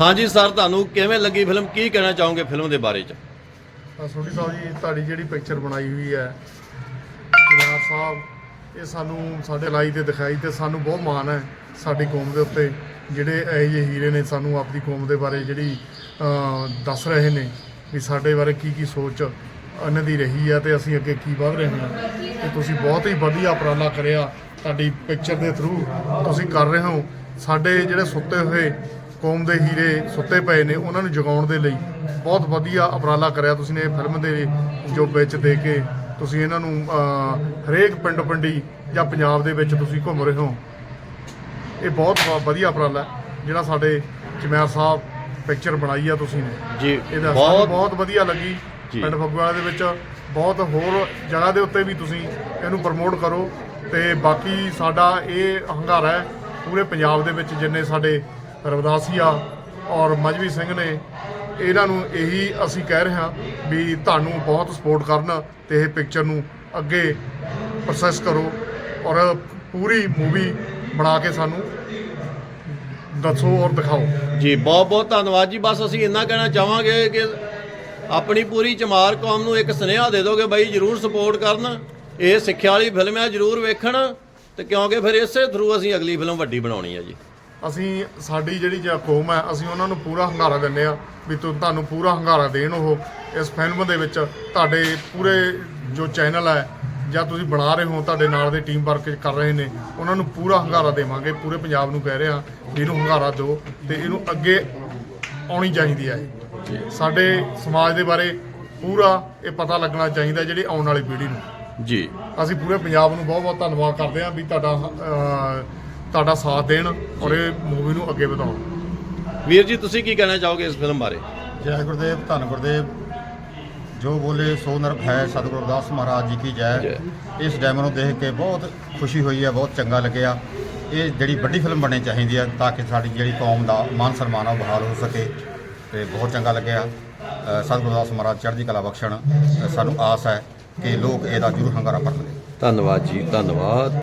ਹਾਂਜੀ ਸਰ, ਤੁਹਾਨੂੰ ਕਿਵੇਂ ਲੱਗੀ ਫਿਲਮ? ਕੀ ਕਹਿਣਾ ਚਾਹੋਗੇ ਫਿਲਮ ਦੇ ਬਾਰੇ ਚ? ਤਾਂ ਸੋਢੀ ਸਾਹਿਬ ਜੀ, ਤੁਹਾਡੀ ਜਿਹੜੀ ਪਿਕਚਰ ਬਣਾਈ ਹੋਈ ਹੈ, ਜਨਾਬ ਸਾਹਿਬ, ਇਹ ਸਾਨੂੰ ਸਾਡੇ ਲਾਈ ਤੇ ਦਿਖਾਈ ਤੇ ਸਾਨੂੰ ਬਹੁਤ ਮਾਣ ਹੈ ਸਾਡੀ ਕੌਮ ਦੇ ਉੱਤੇ। ਜਿਹੜੇ ਇਹ ਜਿਹੇ ਹੀਰੇ ਨੇ ਸਾਨੂੰ ਆਪਣੀ ਕੌਮ ਦੇ ਬਾਰੇ ਜਿਹੜੀ ਦੱਸ ਰਹੇ ਨੇ ਵੀ ਸਾਡੇ ਬਾਰੇ ਕੀ ਕੀ ਸੋਚ ਇਹਨਾਂ ਦੀ ਰਹੀ ਹੈ ਤੇ ਅਸੀਂ ਅੱਗੇ ਕੀ ਵਧ ਰਹੇ ਹਾਂ। ਤੇ ਤੁਸੀਂ ਬਹੁਤ ਹੀ ਵਧੀਆ ਉਪਰਾਲਾ ਕਰਿਆ ਤੁਹਾਡੀ ਪਿਕਚਰ ਦੇ ਥਰੂ ਤੁਸੀਂ ਕਰ ਰਹੇ ਹੋ। ਸਾਡੇ ਜਿਹੜੇ ਸੁੱਤੇ ਹੋਏ ਕੌਮ ਦੇ ਹੀਰੇ ਸੁੱਤੇ ਪਏ ਨੇ ਉਹਨਾਂ ਨੂੰ ਜਗਾਉਣ ਦੇ ਲਈ ਬਹੁਤ ਵਧੀਆ ਉਪਰਾਲਾ ਕਰਿਆ ਤੁਸੀਂ ਨੇ ਫਿਲਮ ਦੇ ਜੋ ਵਿੱਚ ਦੇ ਕੇ ਤੁਸੀਂ ਇਹਨਾਂ ਨੂੰ ਹਰੇਕ ਪਿੰਡ ਪਿੰਡੀ ਜਾਂ ਪੰਜਾਬ ਦੇ ਵਿੱਚ ਤੁਸੀਂ ਘੁੰਮ ਰਹੇ ਹੋ। ਇਹ ਬਹੁਤ ਵਧੀਆ ਉਪਰਾਲਾ ਜਿਹੜਾ ਸਾਡੇ ਚਮੈਰ ਸਾਹਿਬ ਪਿਕਚਰ ਬਣਾਈ ਆ ਤੁਸੀਂ ਨੇ। ਜੀ ਇਹਦਾ ਬਹੁਤ ਬਹੁਤ ਵਧੀਆ ਲੱਗੀ। ਪਿੰਡ ਫਗਵਾੜਾ ਦੇ ਵਿੱਚ। ਬਹੁਤ ਹੋਰ ਜਗ੍ਹਾ ਦੇ ਉੱਤੇ ਵੀ ਤੁਸੀਂ ਇਹਨੂੰ ਪ੍ਰਮੋਟ ਕਰੋ ਤੇ ਬਾਕੀ ਸਾਡਾ ਇਹ ਹੰਗਾਰਾ ਹੈ ਪੂਰੇ ਪੰਜਾਬ ਦੇ ਵਿੱਚ ਜਿੰਨੇ ਸਾਡੇ ਰਵਦਾਸੀਆ ਔਰ ਮਜਵੀ ਸਿੰਘ ਨੇ ਇਹਨਾਂ ਨੂੰ ਇਹੀ ਅਸੀਂ ਕਹਿ ਰਹੇ ਹਾਂ ਵੀ ਤੁਹਾਨੂੰ ਬਹੁਤ ਸਪੋਰਟ ਕਰਨ ਤੇ ਇਹ ਪਿਕਚਰ ਨੂੰ ਅੱਗੇ ਪ੍ਰੋਸੈਸ ਕਰੋ ਔਰ ਪੂਰੀ ਮੂਵੀ ਬਣਾ ਕੇ ਸਾਨੂੰ ਦੱਸੋ ਔਰ ਦਿਖਾਓ। ਜੀ, ਬਹੁਤ ਬਹੁਤ ਧੰਨਵਾਦ ਜੀ। ਬਸ ਅਸੀਂ ਇੰਨਾ ਕਹਿਣਾ ਚਾਹਾਂਗੇ ਕਿ ਆਪਣੀ ਪੂਰੀ ਚਮਾਰ ਕੌਮ ਨੂੰ ਇੱਕ ਸੁਨੇਹਾ ਦੇ ਦੋਗੇ ਬਾਈ ਜਰੂਰ ਸਪੋਰਟ ਕਰਨ। ਇਹ ਸਿੱਖਿਆ ਵਾਲੀ ਫਿਲਮ ਹੈ, ਜਰੂਰ ਵੇਖਣ ਤੇ ਕਿਉਂਕਿ ਫਿਰ ਇਸੇ ਥਰੂ ਅਸੀਂ ਅਗਲੀ ਫਿਲਮ ਵੱਡੀ ਬਣਾਉਣੀ ਹੈ ਜੀ। ਅਸੀਂ ਸਾਡੀ ਜਿਹੜੀ ਜ ਕੌਮ ਹੈ ਅਸੀਂ ਉਹਨਾਂ ਨੂੰ ਪੂਰਾ ਹੰਗਾਰਾ ਦਿੰਦੇ ਆ ਵੀ ਤੁਹਾਨੂੰ ਪੂਰਾ ਹੰਗਾਰਾ ਦੇਣ ਉਹ। ਇਸ ਫਿਲਮ ਦੇ ਵਿੱਚ ਤੁਹਾਡੇ ਪੂਰੇ ਜੋ ਚੈਨਲ ਹੈ ਜਾਂ ਤੁਸੀਂ ਬਣਾ ਰਹੇ ਹੋ ਤੁਹਾਡੇ ਨਾਲ ਦੇ ਟੀਮ ਵਰਕ ਕਰ ਰਹੇ ਨੇ ਉਹਨਾਂ ਨੂੰ ਪੂਰਾ ਹੰਗਾਰਾ ਦੇਵਾਂਗੇ ਪੂਰੇ ਪੰਜਾਬ ਨੂੰ ਕਹਿ ਰਹੇ ਇਹਨੂੰ ਹੰਗਾਰਾ ਦਿਓ ਤੇ ਇਹਨੂੰ ਅੱਗੇ ਆਉਣੀ ਚਾਹੀਦੀ ਹੈ। ਸਾਡੇ ਸਮਾਜ ਦੇ ਬਾਰੇ ਪੂਰਾ ਇਹ ਪਤਾ ਲੱਗਣਾ ਚਾਹੀਦਾ ਜਿਹੜੀ ਆਉਣ ਵਾਲੀ ਪੀੜ੍ਹੀ ਨੂੰ। ਜੀ। ਅਸੀਂ ਪੂਰੇ ਪੰਜਾਬ ਨੂੰ ਬਹੁਤ ਬਹੁਤ ਧੰਨਵਾਦ ਕਰਦੇ ਹਾਂ ਵੀ ਤੁਹਾਡਾ ਤੁਹਾਡਾ ਸਾਥ ਦੇਣ ਔਰ ਇਹ ਮੂਵੀ ਨੂੰ ਅੱਗੇ ਵਧਾਉਣ। ਵੀਰ ਜੀ ਤੁਸੀਂ ਕੀ ਕਹਿਣਾ ਚਾਹੋਗੇ ਇਸ ਫਿਲਮ ਬਾਰੇ? ਜੈ ਗੁਰਦੇਵ ਧੰਨ ਗੁਰਦੇਵ। ਜੋ ਬੋਲੇ ਸੋ ਨਰਕ ਹੈ ਸਤਿਗੁਰੂ ਅਰਦਾਸ ਮਹਾਰਾਜ ਜੀ ਕੀ ਜੈ। ਇਸ ਡੈਮੋ ਨੂੰ ਦੇਖ ਕੇ ਬਹੁਤ ਖੁਸ਼ੀ ਹੋਈ ਹੈ ਬਹੁਤ ਚੰਗਾ ਲੱਗਿਆ। ਇਹ ਜਿਹੜੀ ਵੱਡੀ ਫਿਲਮ ਬਣਨੀ ਚਾਹੀਦੀ ਹੈ ਤਾਂ ਕਿ ਸਾਡੀ ਜਿਹੜੀ ਕੌਮ ਦਾ ਮਾਨ ਸਨਮਾਨ ਆ ਉਹ ਬਹਾਲ ਹੋ ਸਕੇ ਤੇ ਬਹੁਤ ਚੰਗਾ ਲੱਗਿਆ। ਸਤਿਗੁਰੂ ਅਰਦਾਸ ਮਹਾਰਾਜ ਚੜ੍ਹਦੀ ਕਲਾ ਬਖਸ਼ਣ। ਸਾਨੂੰ ਆਸ ਹੈ ਕਿ ਲੋਕ ਇਹਦਾ ਜ਼ਰੂਰ ਹੰਗਾਰਾ ਭਰਨਗੇ। ਧੰਨਵਾਦ ਜੀ ਧੰਨਵਾਦ।